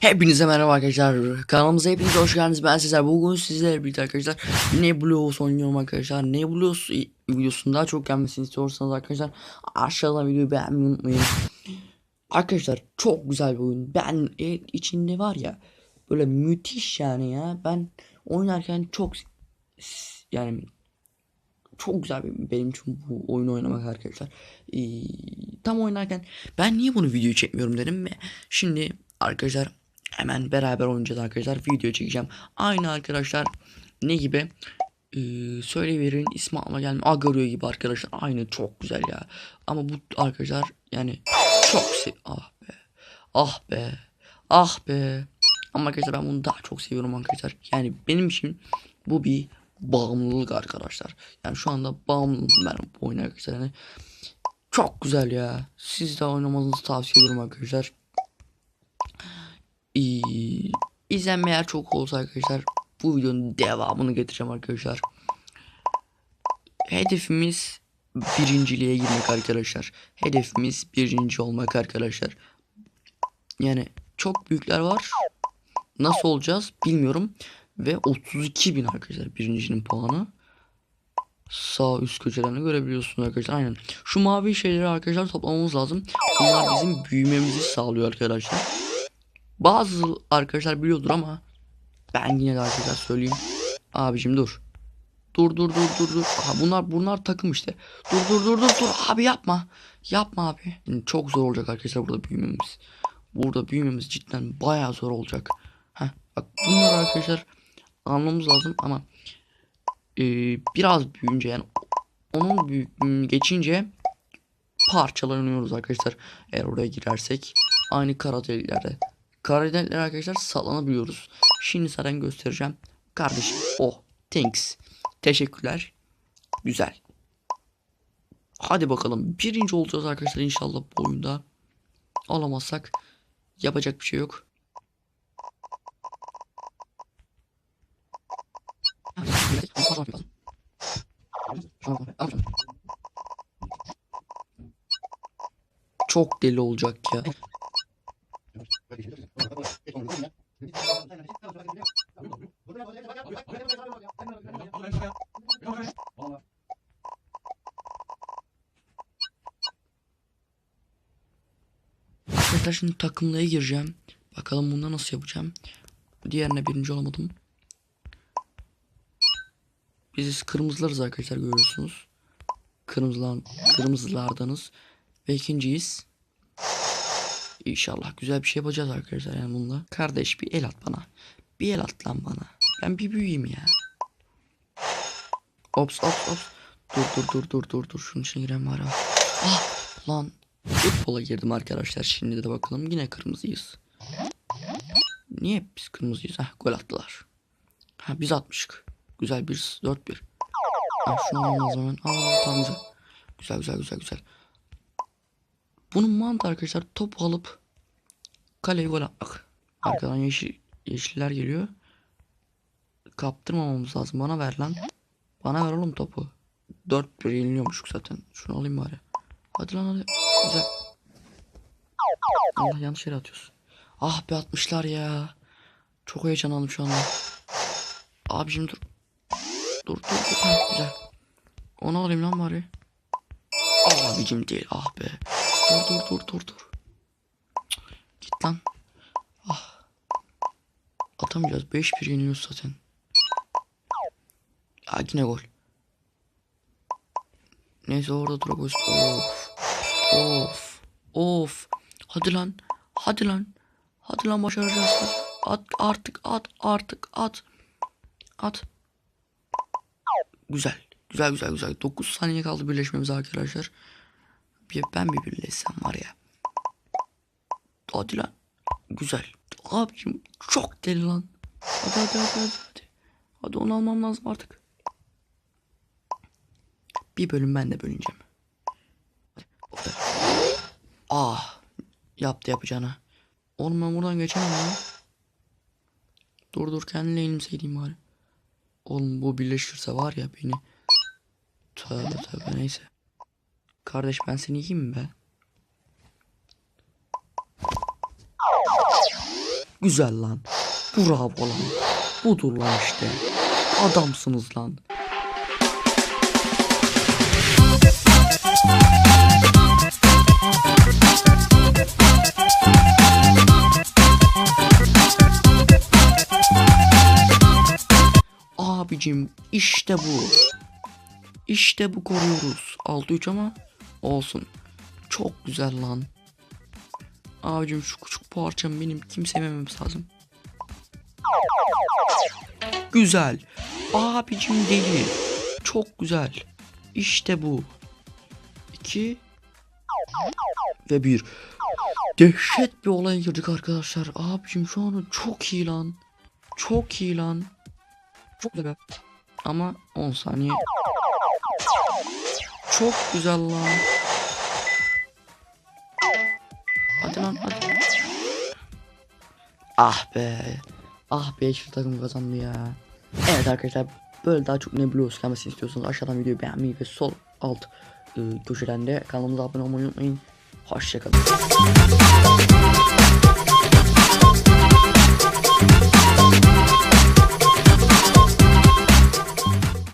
Hepinize merhaba arkadaşlar. Kanalımıza hepiniz hoş geldiniz. Ben sizler. Bugün sizlerle birlikte arkadaşlar Nebulous oynuyorum arkadaşlar. Nebulous videosunun daha çok gelmesini istiyorsanız arkadaşlar aşağıdan videoyu beğenmeyi unutmayın. Arkadaşlar çok güzel bir oyun. Ben e, içinde var ya böyle müthiş yani ya. Ben oynarken çok yani çok güzel benim için bu oyunu oynamak arkadaşlar. Ee, tam oynarken ben niye bunu video çekmiyorum dedim ve şimdi arkadaşlar hemen beraber oynayacağız arkadaşlar. Video çekeceğim. Aynı arkadaşlar ne gibi? Ee, söyleyiverin ismi aklıma gelmiyor. Agario gibi arkadaşlar. Aynı çok güzel ya. Ama bu arkadaşlar yani çok se ah be. Ah be. Ah be. Ama arkadaşlar ben bunu daha çok seviyorum arkadaşlar. Yani benim için bu bir bağımlılık arkadaşlar. Yani şu anda bağımlıyım ben bu oyuna arkadaşlar. Yani çok güzel ya. Siz de oynamanızı tavsiye ediyorum arkadaşlar. İzlenme eğer çok olsa arkadaşlar bu videonun devamını getireceğim arkadaşlar. Hedefimiz birinciliğe girmek arkadaşlar. Hedefimiz birinci olmak arkadaşlar. Yani çok büyükler var. Nasıl olacağız bilmiyorum. Ve 32 bin arkadaşlar birincinin puanı. Sağ üst köşelerini görebiliyorsunuz arkadaşlar. Aynen. Şu mavi şeyleri arkadaşlar toplamamız lazım. Bunlar bizim büyümemizi sağlıyor arkadaşlar. Bazı arkadaşlar biliyordur ama ben yine de arkadaşlar söyleyeyim. Abicim dur. Dur dur dur dur dur. Aha, bunlar bunlar takım işte. Dur dur dur dur dur. Abi yapma. Yapma abi. Yani çok zor olacak arkadaşlar burada büyümemiz. Burada büyümemiz cidden bayağı zor olacak. Heh, bak bunlar arkadaşlar anlamamız lazım ama e, biraz büyüyünce yani onun büyük geçince parçalanıyoruz arkadaşlar. Eğer oraya girersek aynı kara deliklerde. Kara delikler arkadaşlar sallanabiliyoruz. Şimdi zaten göstereceğim. Kardeşim oh thanks. Teşekkürler. Güzel. Hadi bakalım. Birinci olacağız arkadaşlar inşallah bu oyunda. Alamazsak yapacak bir şey yok. Çok deli olacak ya. Arkadaşlar şimdi takımlaya gireceğim. Bakalım bunda nasıl yapacağım. Diğerine birinci olamadım. Biz kırmızılarız arkadaşlar görüyorsunuz. Kırmızılar, kırmızılardanız. Ve ikinciyiz. İnşallah güzel bir şey yapacağız arkadaşlar yani bununla. Kardeş bir el at bana. Bir el at lan bana. Ben bir büyüyeyim ya. Ops ops ops. Dur dur dur dur dur dur. Şunun içine giren var ha. Ah lan. Futbola girdim arkadaşlar. Şimdi de bakalım yine kırmızıyız. Niye biz kırmızıyız? Hah gol attılar. Ha biz atmışık. Güzel bir 4-1. Ha şunu almam lazım hemen. Aa tamam güzel. Güzel güzel güzel güzel. Bunun mantığı arkadaşlar topu alıp kaleye gol atmak. Arkadan yeşil, yeşiller geliyor. Kaptırmamamız lazım. Bana ver lan. Bana ver oğlum topu. 4-1 yeniliyormuşuk zaten. Şunu alayım bari. Hadi lan hadi. Güzel. Allah yanlış yere atıyorsun. Ah be atmışlar ya. Çok heyecanlandım şu anda. Abicim dur. Dur dur dur. Ha, güzel. Onu alayım lan bari. Abicim değil ah be. Dur dur dur dur dur. Git lan. Ah. Atamayacağız. 5-1 yeniyoruz zaten. Ya yine gol. Neyse orada durabiliriz. Of. Of. Hadi lan. Hadi lan. Hadi lan başaracağız. At artık at artık at. At. Güzel. Güzel güzel güzel. 9 saniye kaldı birleşmemize arkadaşlar. Bir, ben bir birleşsem var ya. Hadi lan. Güzel. Abicim çok deli lan. Hadi hadi hadi hadi. Hadi, hadi onu almam lazım artık. Bir bölüm ben de bölüneceğim. Hadi, hadi. Ah. Yaptı yapacağını. Oğlum ben buradan geçemem ya. Dur dur kendine elimseydiyim bari. Oğlum bu birleşirse var ya beni. Tövbe tövbe neyse. Kardeş ben seni yiyeyim mi be? Güzel lan. Bravo lan. Budur lan işte. Adamsınız lan. İşte bu. İşte bu koruyoruz. 6-3 ama olsun. Çok güzel lan. Abicim şu küçük parçam benim kimse yemememiz lazım. Güzel. Abicim deli. Çok güzel. İşte bu. 2 ve 1. Dehşet bir olaya girdik arkadaşlar. Abicim şu an çok iyi lan. Çok iyi lan. Çok güzel. Ama 10 saniye. Çok güzel lan. Hadi lan hadi. Ah be. Ah be yeşil takım kazandı ya. Evet arkadaşlar böyle daha çok ne biliyoruz gelmesini istiyorsanız aşağıdan videoyu beğenmeyi ve sol alt e, köşeden de kanalımıza abone olmayı unutmayın. Hoşçakalın.